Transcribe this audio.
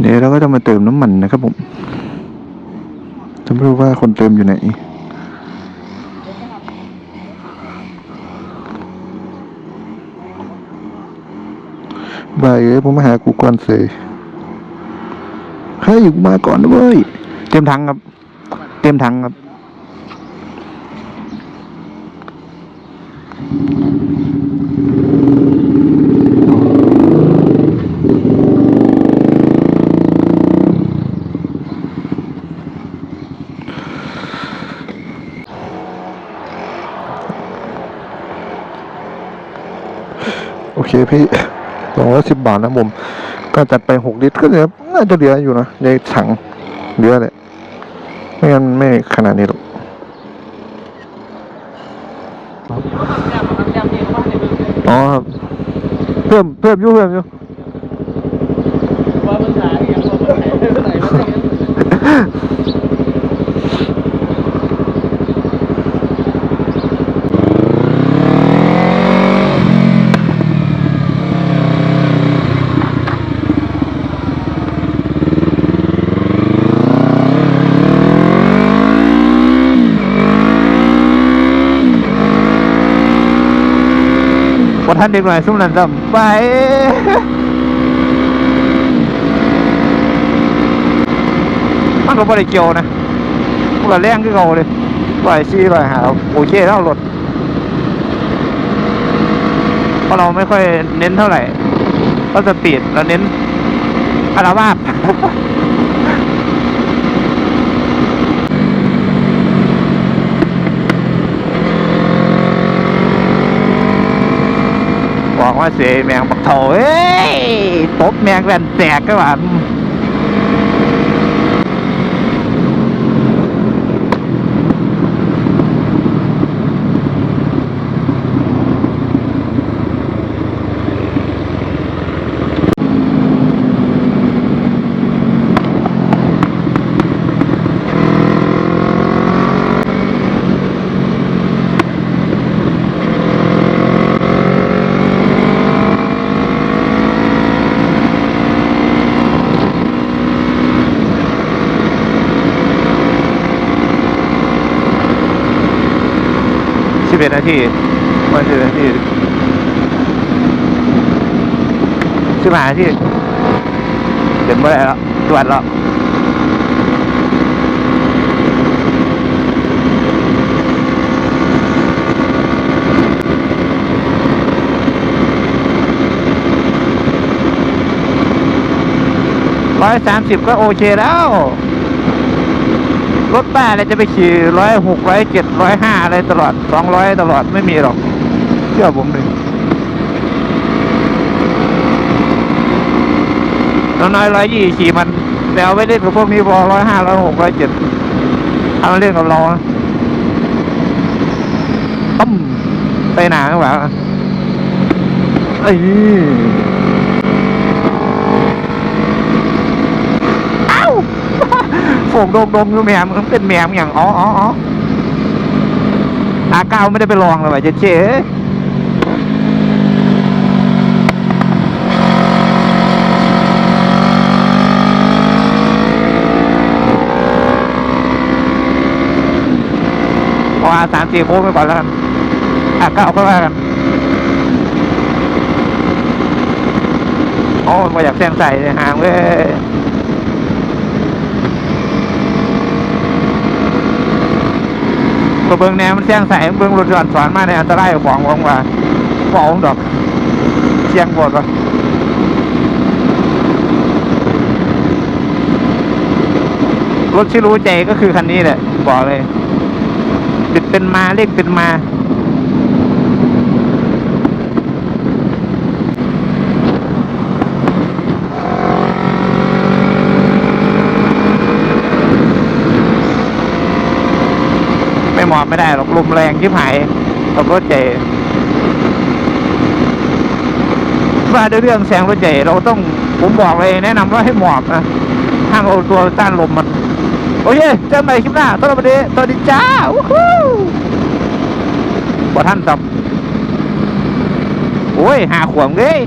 เดี๋ยวเราก็จะมาเติมน้ำมันนะครับผมจะไม่รู้ว่าคนเติมอยู่ไหนบายเอ้ยผมมาหากูก่อนเสยเฮ้ยกูมาก่อนนะเว้ย เตรียมถังครับ เตรียมถังครับโอเคพี่สองร้อยสิบบาทนะผมก็จัดไปหกลิตรก็เหลือน่าจะเหลืออยู่นะในถังเหลือแหละไม่งั้นไม่ขนาดนี้หรอกอ๋อเพิ่มเพิ่มยู่เพิ่มยู่ ว่าภาษาอย่างว่าภาษาไหนว่าไหน ว่ท่านเด็กหน่อยสุ่มนันจำไปมันก็บริเกี่ยวนะมันก็แรงขึ้นเขาเลยร้อยสี่ร้อยหาโอเคแล้วรถเพราะเราไม่ค่อยเน้นเท่าไหร่ก็สปีดเราเน้นคาราวาส บอก ว่าเสียแมงบักโถเอ้ยตบแมงแว่นแตกก็ว่าสิ บเอ็ดนาทีวันสิบเอ็ดนาทีสิบห้านาทีเดินไม่ได้แล้วตรวจแล้วร้อยสามสิบก็โอเคแล้ว รถป้าเนี่ยจะไปขี่ร้อยหกร้อยเจ็ดร้อยห้าอะไรตลอดสองร้อยตลอดไม่มีหรอก เชื่อผมเลยน้อยร้อยยี่ขี่มันแต่เอาไปเล่นกับพวกนี้พอร้อยห้าร้อยหกร้อยเจ็ดเอามาเล่นกับเรานะต้มไปหนาแบบเอ้ยเอ้า โฝ กโดงดงอยู่แมมมันเป็นแมมอย่างอ๋ออ๋ออ๋ออาเก้าไม่ได้ไปลองเลยว่ะเจ๊เจ๊พออาสามสี่โค้งไปก่อนแล้วกันอาเก้าก็ว่ากันโอ้ไม่อยากแซงใส่เลยห่างเว้ย ก็เบิ้งแนวมันแซงใส่เบิ้งรถจอดสอนมาในอันตรายของของว่าของดอกเสียงบดวะรถที่รู้ใจก็คือคันนี้แหละบอกเลยติดเป็นมาเลขเป็นมา ไม่เหมาะไม่ได้หรอกลมแรงชิบหายขับรถใหญ่ว่าด้วยเรื่องแซงรถใหญ่เราต้องผมบอกเลยแนะนำว่าให้หมอบนะห้างเอาตัวต้านลมมัน โอเคเจอกันใหม่คลิปหน้าต้อนรับวันนี้สวัสดีจ้าวู้ฮู้บ่ท่านสับโอ้ยหาขวมเลย